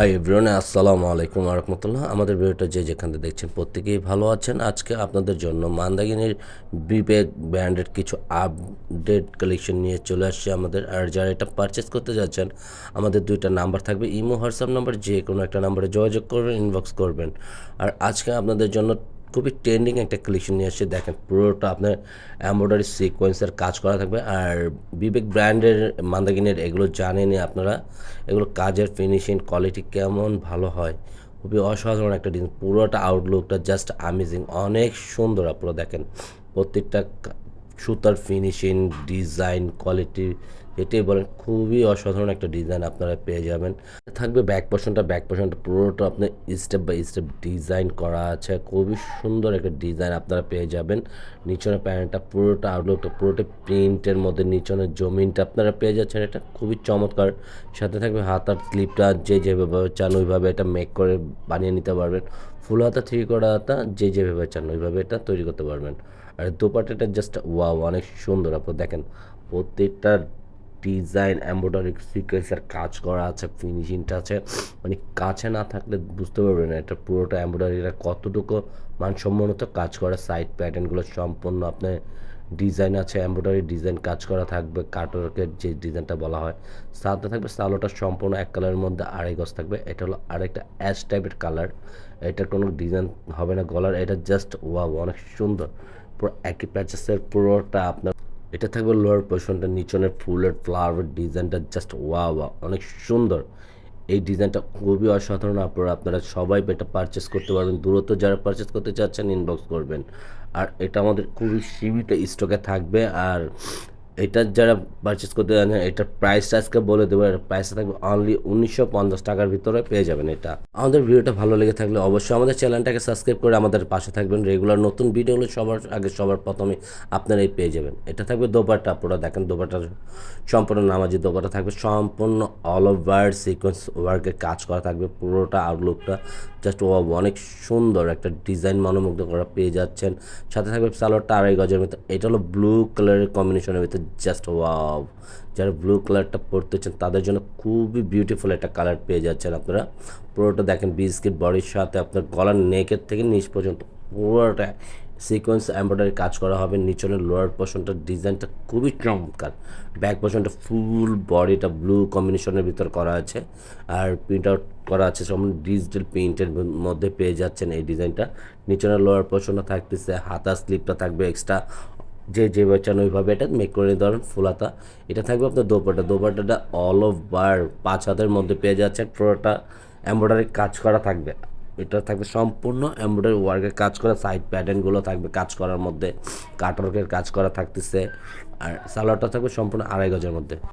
Hi everyone আসসালামু আলাইকুম রহমতুল্লাহ আমাদের ভিডিওটা যে যেখান থেকে দেখছেন প্রত্যেকেই ভালো আছেন। আজকে আপনাদের জন্য মান্দাগিনীর বিবেক ব্র্যান্ডের কিছু আপডেট কালেকশন নিয়ে চলে আসছে আমাদের। আর যারা এটা পারচেস করতে যাচ্ছেন, আমাদের দুইটা নাম্বার থাকবে। ইমো হোয়াটসঅ্যাপ নাম্বার যে কোনো একটা নাম্বারে যোগাযোগ করবেন ইনবক্স করবেন। আর আজকে আপনাদের জন্য খুবই ট্রেন্ডিং একটা কালেকশন নিয়ে আসছে। দেখেন, পুরোটা আপনার এমব্রয়ডারি সিকোয়েন্সের কাজ করা থাকবে। আর বিবেক ব্র্যান্ডের মান্দাগিনের এগুলো জানেনি আপনারা। এগুলো কাজের ফিনিশিং কোয়ালিটি কেমন ভালো হয়, খুবই অসাধারণ একটা ডিজাইন পুরোটা আউটলুকটা জাস্ট আমেজিং অনেক সুন্দর আপনারা দেখেন। প্রত্যেকটা সুতার ফিনিশিং ডিজাইন কোয়ালিটি এটাই বলেন, খুবই অসাধারণ একটা ডিজাইন আপনারা পেয়ে যাবেন। থাকবে ব্যাক পোর্শনটা ব্যাক পোর্শনটা পুরোটা আপনার স্টেপ বাই স্টেপ ডিজাইন করা আছে। খুবই সুন্দর একটা ডিজাইন আপনারা পেয়ে যাবেন। নিচনের প্যান্টটা পুরোটা আউটলুকটা পুরোটা প্রিন্টের মধ্যে, নিচনের জমিনটা আপনারা পেয়ে যাচ্ছেন এটা। খুবই চমৎকার। সাথে থাকবে হাতার স্লিপটা যে যেভাবে চান ওইভাবে এটা মেক করে বানিয়ে নিতে পারবেন। ফুল হাতা থ্রি করা হাতা, যে যেভাবে চান ওইভাবে এটা তৈরি করতে পারবেন। আর দোপাটাটা জাস্ট ওয়াও অনেক সুন্দর। আপনি দেখেন, প্রত্যেকটা ডিজাইন, এম্ব্রয়ডারি, সিকোয়েন্সের কাজ করা আছে, ফিনিশিংটা আছে। মানে কাছে না থাকলে বুঝতে পারবেন না, এটা পুরোটা এম্ব্রয়ডারিটা কতটুকু মানসম্মত কাজ করা সাইড প্যাটার্নগুলো সম্পূর্ণ আপনার ডিজাইন আছে, এম্ব্রয়ডারি ডিজাইন কাজ করা থাকবে, কাটওয়ার্কের যে ডিজাইনটা বলা হয় সাথে থাকবে, সালোটা সম্পূর্ণ এক কালারের মধ্যে আড়াই গজ থাকবে। এটা হলো আরেকটা অ্যাশ টাইপের কালার এটা কোনো ডিজাইন হবে না গলার, এটা জাস্ট ওয়াও অনেক সুন্দর। পুরো একই প্যাচেসের পুরোটা আপনার এটা থাকবে লোয়ার পোর্শনটা নিচনের ফুলের ফ্লাওয়ার ডিজাইনটা জাস্ট ওয়া ওয়া অনেক সুন্দর। এই ডিজাইনটা খুবই অসাধারণ, আপনারা আপনারা সবাই এটা পারচেস করতে পারবেন। দূরত্ব যারা পারচেস করতে চাচ্ছেন ইনবক্স করবেন। আর এটা আমাদের খুবই সীমিত স্টকে থাকবে। আর এটা যারা পারচেস করতে জানেন এটার প্রাইসটা আজকে বলে দেবো এটার প্রাইসটা থাকবে অনলি উনিশশো পঞ্চাশ টাকার ভিতরে পেয়ে যাবেন এটা। আমাদের ভিডিওটা ভালো লেগে থাকলে অবশ্যই আমাদের চ্যানেলটাকে সাবস্ক্রাইব করে আমাদের পাশে থাকবেন। রেগুলার নতুন ভিডিওগুলো সবার আগে সবার প্রথমে আপনারাই পেয়ে যাবেন। এটা থাকবে দোপাটা পুরো দেখেন দোপাটা সম্পূর্ণ নামাজি দোপাটা থাকবে। সম্পূর্ণ অল ওভার সিকোয়েন্স ওয়ার্কের কাজ করা থাকবে পুরোটা আউটলুকটা জাস্ট ও অনেক সুন্দর একটা ডিজাইন মনোমুগ্ধ করা পেয়ে যাচ্ছেন। সাথে থাকবে সালোয়ারটা আড়াই গজের ভিতর। এটা হলো ব্লু কালারের কম্বিনেশনের ভিতর জাস্ট ওয়াও যারা ব্লু কালারটা পরতে চান, তাদের জন্য খুবই বিউটিফুল একটা কালার পেয়ে যাচ্ছেন আপনারা। পুরোটা দেখেন বিস্কিট বডির সাথে আপনার গলার নেকের থেকে নিচ পর্যন্ত পুরোটা সিকোয়েন্স এমব্রয়ডারি কাজ করা হবে। নিচনের লোয়ার পোর্শনটার ডিজাইনটা খুবই চমৎকার। ব্যাক পোর্শনটা ফুল বডিটা ব্লু কম্বিনেশনের ভিতর করা আছে। আর প্রিন্ট আউট করা আছে, সব ডিজিটাল প্রিন্টের মধ্যে পেয়ে যাচ্ছেন এই ডিজাইনটা নিচনের লোয়ার পোর্শনটা থাকতেছে হাতা স্লিপটা থাকবে এক্সট্রা যে যে চান ওইভাবে এটা মেক করে পারেন ফুলাতা এটা থাকবে আপনার দোপাটা দোপাটাটা অল ওভার পাঁচ হাতের মধ্যে পেয়ে যাচ্ছে, পুরোটা এমব্রয়ডারি কাজ করা থাকবে। এটা থাকবে সম্পূর্ণ এমব্রয়ডারি ওয়ার্কের কাজ করা সাইড প্যাটার্নগুলো থাকবে কাজ করার মধ্যে কাটওয়ার্কের কাজ করা থাকতেছে। আর সালোয়ারটা থাকবে সম্পূর্ণ আড়াই গজের মধ্যে।